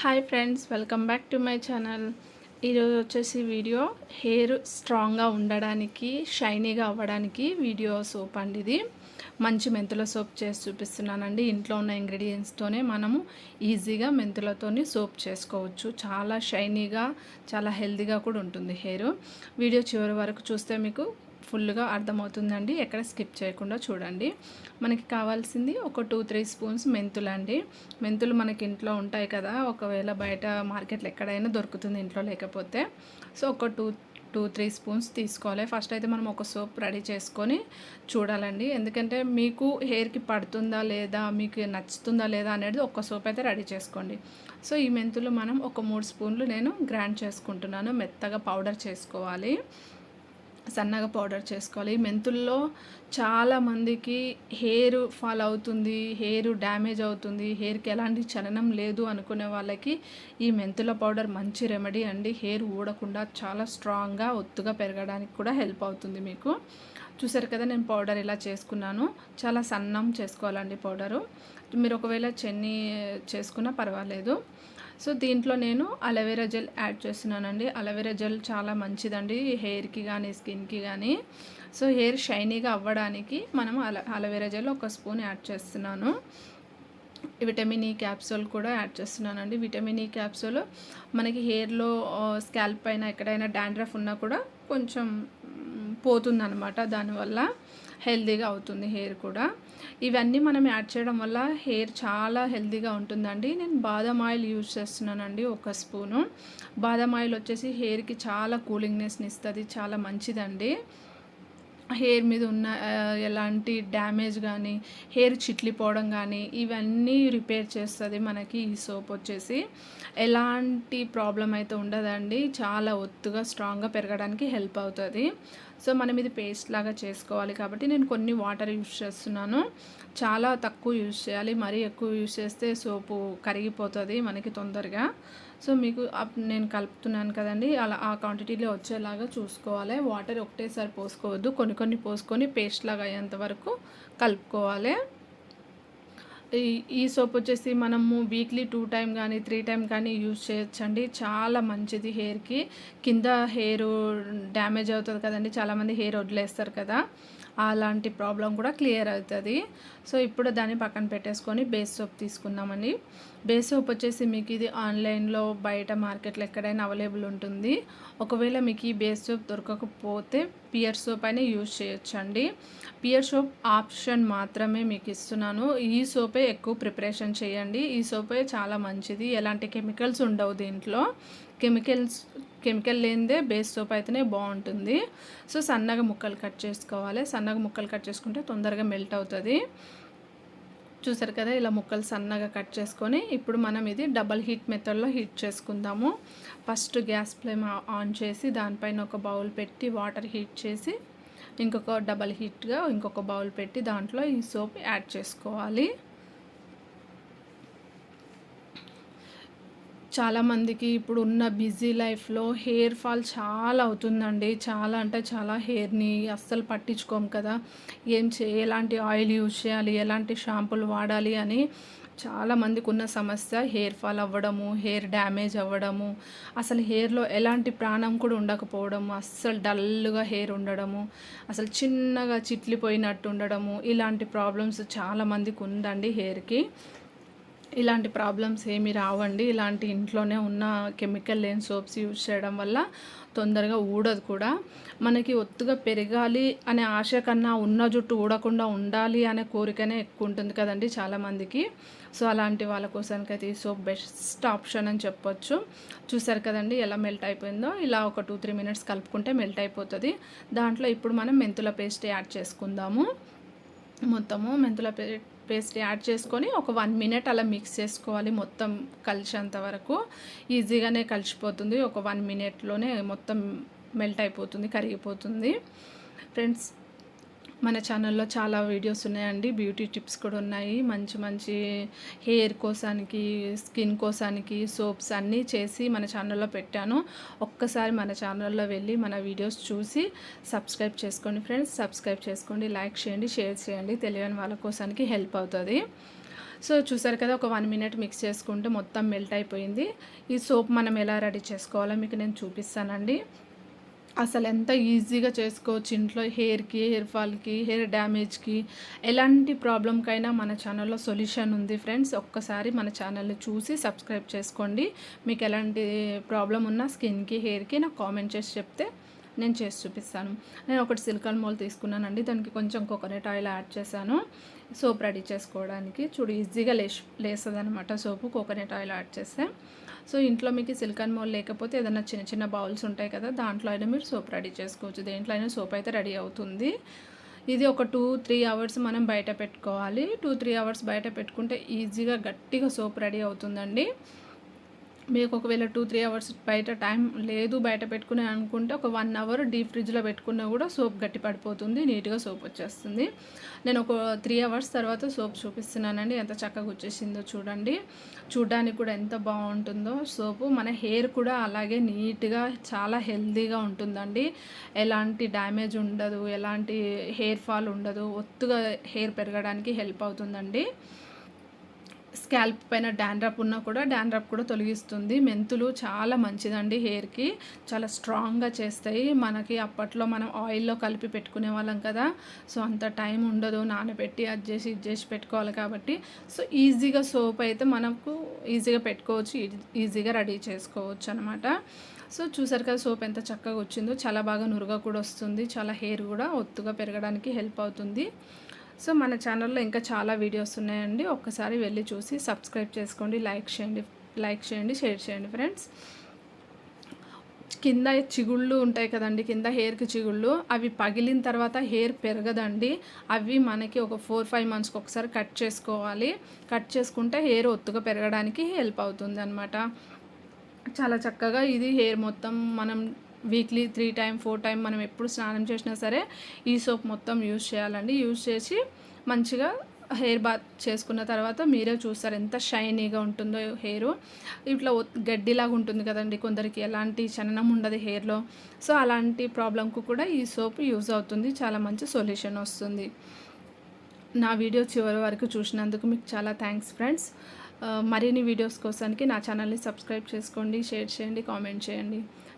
Hi friends welcome back to my channel ఈరోజు వచ్చేసి video hair స్ట్రాంగ్గా ఉండడానికి షైనీగా అవ్వడానికి వీడియో సోప్ అండి ఇది. మంచి మెంతుల సోప్ చేసి చూపిస్తున్నానండి. ఇంట్లో ఉన్న ఇంగ్రీడియంట్స్తోనే మనము ఈజీగా మెంతులతోని సోప్ చేసుకోవచ్చు. చాలా షైనీగా చాలా హెల్దీగా కూడా ఉంటుంది హెయిర్ వీడియో చివరి వరకు చూస్తే మీకు ఫుల్గా అర్థమవుతుందండి. ఎక్కడ స్కిప్ చేయకుండా చూడండి. మనకి కావాల్సింది ఒక టూ త్రీ స్పూన్స్ మెంతులు అండి మెంతులు మనకి ఇంట్లో ఉంటాయి కదా ఒకవేళ బయట మార్కెట్లో ఎక్కడైనా దొరుకుతుంది ఇంట్లో లేకపోతే. సో ఒక టూ టూ త్రీ స్పూన్స్ తీసుకోవాలి. ఫస్ట్ అయితే మనం ఒక సోప్ రెడీ చేసుకొని చూడాలండి. ఎందుకంటే మీకు హెయిర్కి పడుతుందా లేదా మీకు నచ్చుతుందా లేదా అనేది ఒక సోప్ అయితే రెడీ చేసుకోండి. సో ఈ మెంతులు మనం ఒక మూడు స్పూన్లు నేను గ్రైండ్ చేసుకుంటున్నాను. మెత్తగా పౌడర్ చేసుకోవాలి. సన్నగా పౌడర్ చేసుకోవాలి. ఈ మెంతుల్లో చాలామందికి హెయిర్ ఫాల్ అవుతుంది హెయిర్ డ్యామేజ్ అవుతుంది హెయిర్కి ఎలాంటి చలనం లేదు అనుకునే వాళ్ళకి ఈ మెంతుల పౌడర్ మంచి రెమెడీ అండి. హెయిర్ ఊడకుండా చాలా స్ట్రాంగ్గా ఒత్తుగా పెరగడానికి కూడా హెల్ప్ అవుతుంది మీకు. చూసారు కదా నేను పౌడర్ ఇలా చేసుకున్నాను. చాలా సన్నం చేసుకోవాలండి పౌడరు మీరు ఒకవేళ చెన్ని చేసుకున్నా పర్వాలేదు. సో దీంట్లో నేను అలవేరా జెల్ యాడ్ చేస్తున్నానండి. అలవేరా జెల్ చాలా మంచిదండి హెయిర్కి కానీ స్కిన్కి కానీ సో హెయిర్ షైనీగా అవ్వడానికి మనం అల అలవేరా జెల్ ఒక స్పూన్ యాడ్ చేస్తున్నాను. విటమిన్ ఈ క్యాప్సూల్ కూడా యాడ్ చేస్తున్నానండి. విటమిన్ ఈ క్యాప్సూల్ మనకి హెయిర్లో స్కాల్ప్ పైన ఎక్కడైనా డాండ్రఫ్ ఉన్నా కూడా కొంచెం పోతుందన్నమాట. దానివల్ల హెల్దీగా అవుతుంది హెయిర్ కూడా. ఇవన్నీ మనం యాడ్ చేయడం వల్ల హెయిర్ చాలా హెల్దీగా ఉంటుందండి. నేను బాదం ఆయిల్ యూజ్ చేస్తున్నానండి ఒక స్పూను. బాదం ఆయిల్ వచ్చేసి హెయిర్కి చాలా కూలింగ్నెస్ని ఇస్తుంది చాలా మంచిదండి. హెయిర్ మీద ఉన్న ఎలాంటి డ్యామేజ్ కానీ హెయిర్ చిట్లిపోవడం కానీ ఇవన్నీ రిపేర్ చేస్తుంది మనకి ఈ సోప్ వచ్చేసి. ఎలాంటి ప్రాబ్లం అయితే ఉండదండి. చాలా ఒత్తుగా స్ట్రాంగ్గా పెరగడానికి హెల్ప్ అవుతుంది. సో మనం ఇది పేస్ట్ లాగా చేసుకోవాలి కాబట్టి నేను కొన్ని వాటర్ యూస్ చేస్తున్నాను. చాలా తక్కువ యూజ్ చేయాలి. మరీ ఎక్కువ యూజ్ చేస్తే సోపు కరిగిపోతుంది మనకి తొందరగా. సో మీకు నేను కలుపుతున్నాను కదండి. అలా ఆ క్వాంటిటీలో వచ్చేలాగా చూసుకోవాలి. వాటర్ ఒకటేసారి పోసుకోవద్దు. కొన్ని కొన్ని పోసుకొని పేస్ట్ లాగా అయ్యేంత వరకు కలుపుకోవాలి. ఈ ఈ సోప్ వచ్చేసి మనము వీక్లీ టూ టైం కానీ త్రీ టైం కానీ యూజ్ చేయొచ్చండి. చాలా మంచిది హెయిర్కి కింద హెయిర్ డ్యామేజ్ అవుతుంది కదండి. చాలామంది హెయిర్ వదిలేస్తారు కదా. అలాంటి ప్రాబ్లం కూడా క్లియర్ అవుతుంది. సో ఇప్పుడు దాన్ని పక్కన పెట్టేసుకొని బేస్ సోప్ తీసుకున్నామండి బేస్ సోప్ వచ్చేసి మీకు ఇది ఆన్లైన్లో బయట మార్కెట్లో ఎక్కడైనా అవైలబుల్ ఉంటుంది. ఒకవేళ మీకు ఈ బేస్ సోప్ దొరకకపోతే పియర్ సోప్ అయినా యూజ్ చేయొచ్చండి. పియర్ సోప్ ఆప్షన్ మాత్రమే మీకు ఇస్తున్నాను. ఈ సోపే ఎక్కువ ప్రిపరేషన్ చేయండి. ఈ సోపే చాలా మంచిది. ఎలాంటి కెమికల్స్ ఉండవు దీంట్లో. కెమికల్స్ కెమికల్ లేనిదే బేస్ సోప్ అయితేనే బాగుంటుంది. సో సన్నగా ముక్కలు కట్ చేసుకోవాలి. సన్నగా ముక్కలు కట్ చేసుకుంటే తొందరగా మెల్ట్ అవుతుంది. చూసారు కదా ఇలా ముక్కలు సన్నగా కట్ చేసుకొని ఇప్పుడు మనం ఇది డబల్ హీట్ మెథడ్లో హీట్ చేసుకుందాము. ఫస్ట్ గ్యాస్ ఫ్లేమ్ ఆన్ చేసి దానిపైన ఒక బౌల్ పెట్టి వాటర్ హీట్ చేసి ఇంకొక డబల్ హీట్గా ఇంకొక బౌల్ పెట్టి దాంట్లో ఈ సోప్ యాడ్ చేసుకోవాలి. చాలామందికి ఇప్పుడు ఉన్న బిజీ లైఫ్లో హెయిర్ ఫాల్ చాలా అవుతుందండి. చాలా అంటే చాలా హెయిర్ని అస్సలు పట్టించుకోము కదా. ఏం చే ఎలాంటి ఆయిల్ యూజ్ చేయాలి ఎలాంటి షాంపూలు వాడాలి అని చాలామందికి ఉన్న సమస్య హెయిర్ ఫాల్ అవ్వడము హెయిర్ డ్యామేజ్ అవ్వడము అసలు హెయిర్లో ఎలాంటి ప్రాణం కూడా ఉండకపోవడము అస్సలు డల్గా హెయిర్ ఉండడము అసలు చిన్నగా చిట్లిపోయినట్టు ఉండడము ఇలాంటి ప్రాబ్లమ్స్ చాలామందికి ఉందండి హెయిర్కి. ఇలాంటి ప్రాబ్లమ్స్ ఏమి రావండి. ఇలాంటి ఇంట్లోనే ఉన్న కెమికల్ లేని సోప్స్ యూజ్ చేయడం వల్ల తొందరగా ఊడదు కూడా. మనకి ఒత్తుగా పెరగాలి అనే ఆశ కన్నా ఉన్న జుట్టు ఊడకుండా ఉండాలి అనే కోరికనే ఎక్కువ ఉంటుంది కదండి చాలామందికి. సో అలాంటి వాళ్ళ కోసానికైతే ఈ సోప్ బెస్ట్ ఆప్షన్ అని చెప్పొచ్చు. చూసారు కదండి ఎలా మెల్ట్ అయిపోయిందో? ఇలా ఒక టూ త్రీ మినిట్స్ కలుపుకుంటే మెల్ట్ అయిపోతుంది. దాంట్లో ఇప్పుడు మనం మెంతుల పేస్ట్ యాడ్ చేసుకుందాము. మొత్తము మెంతుల పేస్ట్ పేస్ట్ యాడ్ చేసుకొని ఒక వన్ మినిట్ అలా మిక్స్ చేసుకోవాలి మొత్తం కలిసేంత వరకు. ఈజీగానే కలిసిపోతుంది. ఒక వన్ మినిట్లోనే మొత్తం మెల్ట్ అయిపోతుంది కరిగిపోతుంది. ఫ్రెండ్స్ మన ఛానల్లో చాలా వీడియోస్ ఉన్నాయండి. బ్యూటీ టిప్స్ కూడా ఉన్నాయి. మంచి మంచి హెయిర్ కోసానికి స్కిన్ కోసానికి సోప్స్ అన్నీ చేసి మన ఛానల్లో పెట్టాను. ఒక్కసారి మన ఛానల్లో వెళ్ళి మన వీడియోస్ చూసి సబ్స్క్రైబ్ చేసుకోండి ఫ్రెండ్స్ సబ్స్క్రైబ్ చేసుకోండి లైక్ చేయండి షేర్ చేయండి. తెలియని వాళ్ళ కోసానికి హెల్ప్ అవుతుంది. సో చూసారు కదా ఒక వన్ మినిట్ మిక్స్ చేసుకుంటే మొత్తం మెల్ట్ అయిపోయింది. ఈ సోప్ మనం ఎలా రెడీ చేసుకోవాలో మీకు నేను చూపిస్తానండి. అసలు ఎంత ఈజీగా చేసుకోవచ్చు ఇంట్లో హెయిర్కి హెయిర్ ఫాల్కి హెయిర్ డ్యామేజ్కి? ఎలాంటి ప్రాబ్లంకైనా మన ఛానల్లో సొల్యూషన్ ఉంది ఫ్రెండ్స్. ఒక్కసారి మన ఛానల్ని చూసి సబ్స్క్రైబ్ చేసుకోండి. మీకు ఎలాంటి ప్రాబ్లం ఉన్నా స్కిన్కి హెయిర్కి నాకు కామెంట్ చేసి చెప్తే నేను చేసి చూపిస్తాను. నేను ఒకటి సిలికాన్ మోల్ తీసుకున్నానండి. దానికి కొంచెం కోకోనట్ ఆయిల్ యాడ్ చేశాను. సోప్ రెడీ చేసుకోవడానికి. చూడు ఈజీగా లేస్ లేస్తుంది అనమాట సోపు. కోకోనట్ ఆయిల్ యాడ్ చేస్తే. సో ఇంట్లో మీకు సిలికాన్ మోల్ లేకపోతే ఏదైనా చిన్న చిన్న బౌల్స్ ఉంటాయి కదా దాంట్లో అయినా మీరు సోప్ రెడీ చేసుకోవచ్చు. దేంట్లో అయినా సోప్ అయితే రెడీ అవుతుంది. ఇది ఒక టూ త్రీ అవర్స్ మనం బయట పెట్టుకోవాలి. టూ త్రీ అవర్స్ బయట పెట్టుకుంటే ఈజీగా గట్టిగా సోప్ రెడీ అవుతుందండి. మీకు ఒకవేళ టూ త్రీ అవర్స్ బయట టైం లేదు బయట పెట్టుకునే అనుకుంటే ఒక వన్ అవర్ డీప్ ఫ్రిడ్జ్లో పెట్టుకున్నా కూడా సోప్ గట్టి పడిపోతుంది నీట్గా సోప్ వచ్చేస్తుంది. నేను ఒక త్రీ అవర్స్ తర్వాత సోప్ చూపిస్తున్నానండి ఎంత చక్కగా వచ్చేసిందో చూడండి. చూడడానికి కూడా ఎంత బాగుంటుందో సోపు. మన హెయిర్ కూడా అలాగే నీట్గా చాలా హెల్తీగా ఉంటుందండి. ఎలాంటి డ్యామేజ్ ఉండదు ఎలాంటి హెయిర్ ఫాల్ ఉండదు ఒత్తుగా హెయిర్ పెరగడానికి హెల్ప్ అవుతుందండి. స్కాల్ప్ పైన డాండ్రప్ ఉన్నా కూడా డాండ్రప్ కూడా తొలగిస్తుంది. మెంతులు చాలా మంచిదండి హెయిర్కి చాలా స్ట్రాంగ్గా చేస్తాయి. మనకి అప్పట్లో మనం ఆయిల్లో కలిపి పెట్టుకునే వాళ్ళం కదా. సో అంత టైం ఉండదు. నానబెట్టి అది చేసి ఇది చేసి పెట్టుకోవాలి కాబట్టి. సో ఈజీగా సోప్ అయితే మనకు ఈజీగా పెట్టుకోవచ్చు. ఈజీగా రెడీ చేసుకోవచ్చు అనమాట సో చూసారు కదా సోప్ ఎంత చక్కగా వచ్చిందో. చాలా బాగా నురుగా కూడా వస్తుంది. చాలా హెయిర్ కూడా ఒత్తుగా పెరగడానికి హెల్ప్ అవుతుంది. సో మన ఛానల్లో ఇంకా చాలా వీడియోస్ ఉన్నాయండి. ఒక్కసారి వెళ్ళి చూసి సబ్స్క్రైబ్ చేసుకోండి. లైక్ చేయండి లైక్ చేయండి షేర్ చేయండి ఫ్రెండ్స్ కింద చిగుళ్ళు ఉంటాయి కదండి. కింద హెయిర్కి చిగుళ్ళు. అవి పగిలిన తర్వాత హెయిర్ పెరగదండి. అవి మనకి ఒక ఫోర్ ఫైవ్ మంత్స్కి ఒకసారి కట్ చేసుకోవాలి. కట్ చేసుకుంటే హెయిర్ ఒత్తుగా పెరగడానికి హెల్ప్ అవుతుంది అనమాట చాలా చక్కగా ఇది హెయిర్ మొత్తం మనం weekly three time four time మనం ఎప్పుడు స్నానం చేసినా సరే ఈ సోప్ మొత్తం యూజ్ చేయాలండి. యూజ్ చేసి మంచిగా హెయిర్ బాత్ చేసుకున్న తర్వాత మీరే చూస్తారు ఎంత షైనీగా ఉంటుందో హెయిర్. ఇట్లా గడ్డిలాగా ఉంటుంది కదండి కొందరికి ఎలాంటి చలనం ఉండదు హెయిర్లో. సో అలాంటి ప్రాబ్లంకు కూడా ఈ సోప్ యూజ్ అవుతుంది. చాలా మంచి సొల్యూషన్ వస్తుంది. నా వీడియో చివరి వరకు చూసినందుకు మీకు చాలా థ్యాంక్స్ ఫ్రెండ్స్. మరిన్ని వీడియోస్ కోసానికి నా ఛానల్ని సబ్స్క్రైబ్ చేసుకోండి షేర్ చేయండి కామెంట్ చేయండి.